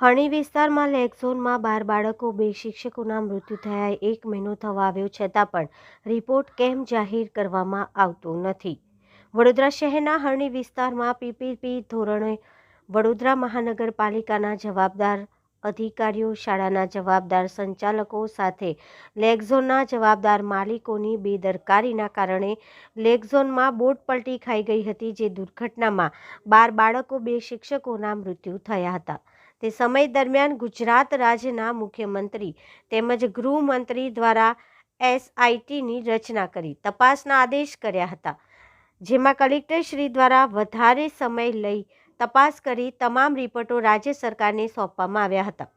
હણી વિસ્તારમાં લેગ ઝોનમાં બાર બાળકો, બે શિક્ષકોના મૃત્યુ થયા, એક મહિનો થવા આવ્યો છતાં પણ રિપોર્ટ કેમ જાહેર કરવામાં આવતો નથી. વડોદરા શહેરના હરણી વિસ્તારમાં પીપીપી ધોરણે વડોદરા મહાનગરપાલિકાના જવાબદાર અધિકારીઓ, શાળાના જવાબદાર સંચાલકો સાથે લેગઝોનના જવાબદાર માલિકોની બેદરકારીના કારણે લેગઝોનમાં બોટ પલટી ખાઈ ગઈ હતી, જે દુર્ઘટનામાં બાર બાળકો, બે શિક્ષકોના મૃત્યુ થયા હતા. તે સમય દરમિયાન ગુજરાત રાજ્યના મુખ્યમંત્રી તેમજ ગૃહમંત્રી દ્વારા એસઆઈટીની રચના કરી, તપાસના આદેશ કર્યા હતા, જેમાં કલેક્ટરશ્રી દ્વારા વધારે સમય લઈ તપાસ કરી તમામ રિપોર્ટો રાજ્ય સરકારને સોંપવામાં આવ્યા હતા.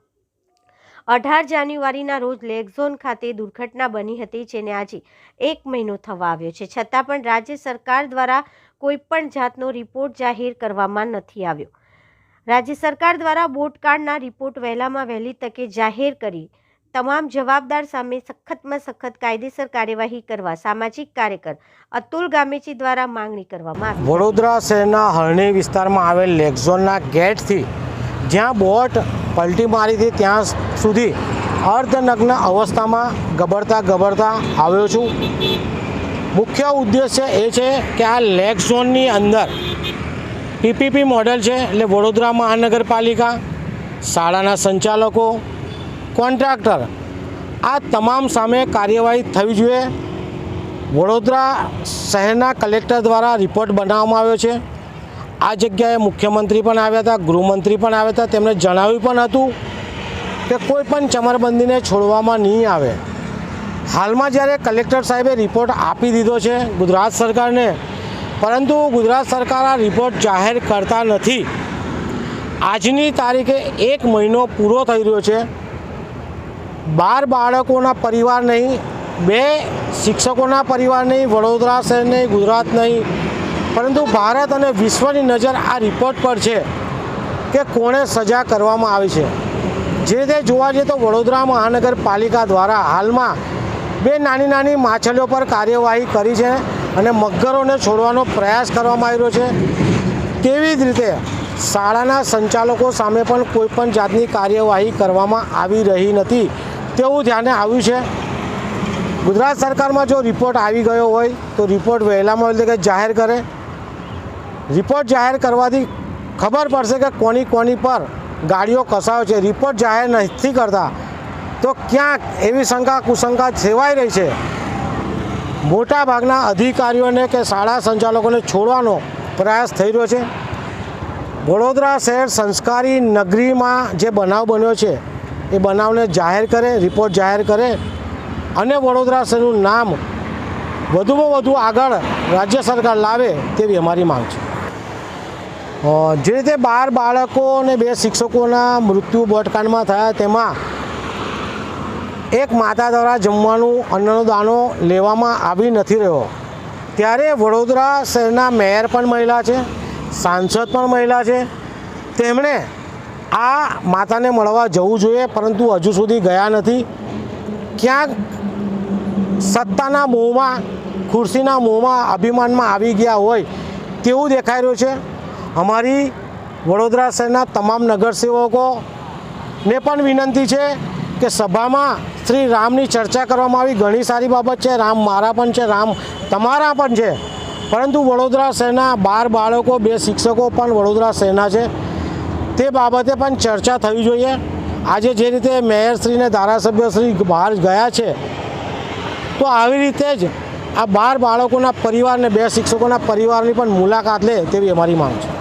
અઢાર જાન્યુઆરીના રોજ લેગઝોન ખાતે દુર્ઘટના બની હતી, જેને આજે એક મહિનો થવા આવ્યો છે. છતાં પણ રાજ્ય સરકાર દ્વારા કોઈ પણ જાતનો રિપોર્ટ જાહેર કરવામાં નથી આવ્યો. રાજ્ય સરકાર દ્વારા બોટકાળના રિપોર્ટ વહેલામાં વહેલી તકે જાહેર કરી. તમામ જવાબદાર સામે સખતમાં સખત કાયદેસર કાર્યવાહી કરવા સામાજિક કાર્યકર અતુલ ગામેચી દ્વારા માંગણી કરવામાં આવી. વડોદરા શહેરના હરણી વિસ્તારમાં આવેલ લેકઝોનના ગેટથી જ્યાં બોટ પલટી મારી હતી ત્યાં સુધી અર્ધનગ્ન અવસ્થામાં ગબડતા ગબડતા આવ્યો છું. મુખ્ય ઉદ્દેશ્ય એ છે કે આ લેક ઝોનની અંદર પીપીપી મોડેલ છે એટલે વડોદરા મહાનગરપાલિકા, શાળાના સંચાલકો, કોન્ટ્રાક્ટર, આ તમામ સામે કાર્યવાહી થવી જોઈએ. વડોદરા શહેરના કલેક્ટર દ્વારા રિપોર્ટ બનાવવામાં આવ્યો છે. આ જગ્યાએ મુખ્યમંત્રી પણ આવ્યા હતા, ગૃહમંત્રી પણ આવ્યા હતા, તેમણે જણાવ્યું પણ હતું કે કોઈ પણ ચમરબંધીને છોડવામાં નહીં આવે. હાલમાં જ્યારે કલેક્ટર સાહેબે રિપોર્ટ આપી દીધો છે, ગુજરાત સરકારને પરંતુ ગુજરાત સરકાર આ રિપોર્ટ જાહેર કરતા નથી. આજની તારીખે એક મહિનો પૂરો થઈ રહ્યો છે. બાર બાળકોના પરિવાર નહીં, બે શિક્ષકોના પરિવાર નહીં, વડોદરા શહેર નહીં, ગુજરાત નહીં. પરંતુ ભારત અને વિશ્વની નજર આ રિપોર્ટ પર છે કે કોણે સજા કરવામાં આવી છે. જે રીતે જોવા જઈએ તો વડોદરા મહાનગરપાલિકા દ્વારા હાલમાં બે નાની નાની માછલીઓ પર કાર્યવાહી કરી છે. અને મગરોને છોડવાનો પ્રયાસ કરવામાં આવી રહ્યો છે. તેવી જ રીતે શાળાના સંચાલકો સામે પણ કોઈપણ જાતની કાર્યવાહી કરવામાં આવી રહી નથી, તેવું ધ્યાને આવ્યું છે. ગુજરાત સરકારમાં જો રિપોર્ટ આવી ગયો હોય, તો રિપોર્ટ વહેલામાં વહેલી કે જાહેર કરે. રિપોર્ટ જાહેર કરવાથી ખબર પડશે કે કોની કોની પર ગાડીઓ કસાયો છે. રિપોર્ટ જાહેર નથી કરતા, તો ક્યાંક એવી શંકા કુશંકા સેવાઈ રહી છે. મોટા ભાગના અધિકારીઓને કે શાળા સંચાલકોને છોડવાનો પ્રયાસ થઈ રહ્યો છે. વડોદરા શહેર સંસ્કારી નગરીમાં જે બનાવ બન્યો છે, એ બનાવને જાહેર કરે, રિપોર્ટ જાહેર કરે અને વડોદરા શહેરનું નામ વધુમાં વધુ આગળ રાજ્ય સરકાર લાવે તેવી અમારી માંગ છે. જે રીતે બાર બાળકો અને બે શિક્ષકોના મૃત્યુ બોટકાંડમાં થયા, તેમાં એક માતા દ્વારા જમવાનું, અન્નનો દાનો લેવામાં આવી નથી રહ્યો. ત્યારે વડોદરા શહેરના મેયર પણ મહિલા છે, સાંસદ પણ મહિલા છે. તેમણે આ માતાને મળવા જવું જોઈએ, પરંતુ હજુ સુધી ગયા નથી. ક્યાંક સત્તાના મોંમાં, ખુરશીના મોંમાં અભિમાનમાં આવી ગયા હોય તેવું દેખાઈ રહ્યું છે. અમારી વડોદરા શહેરના તમામ નગરસેવકોને પણ વિનંતી છે કે સભામાં શ્રી રામની ચર્ચા કરવામાં આવી. ઘણી સારી બાબત છે. રામ મારા પણ છે. રામ તમારા પણ છે. પરંતુ વડોદરા શહેરના બાર બાળકો, બે શિક્ષકો પણ વડોદરા શહેરના છે. તે બાબતે પણ ચર્ચા થવી જોઈએ. આજે જે રીતે મેયરશ્રીને ધારાસભ્યશ્રી બહાર ગયા છે, તો આવી રીતે જ આ બાર બાળકોના પરિવારને, બે શિક્ષકોના પરિવારની પણ મુલાકાત લે તેવી અમારી માંગ છે.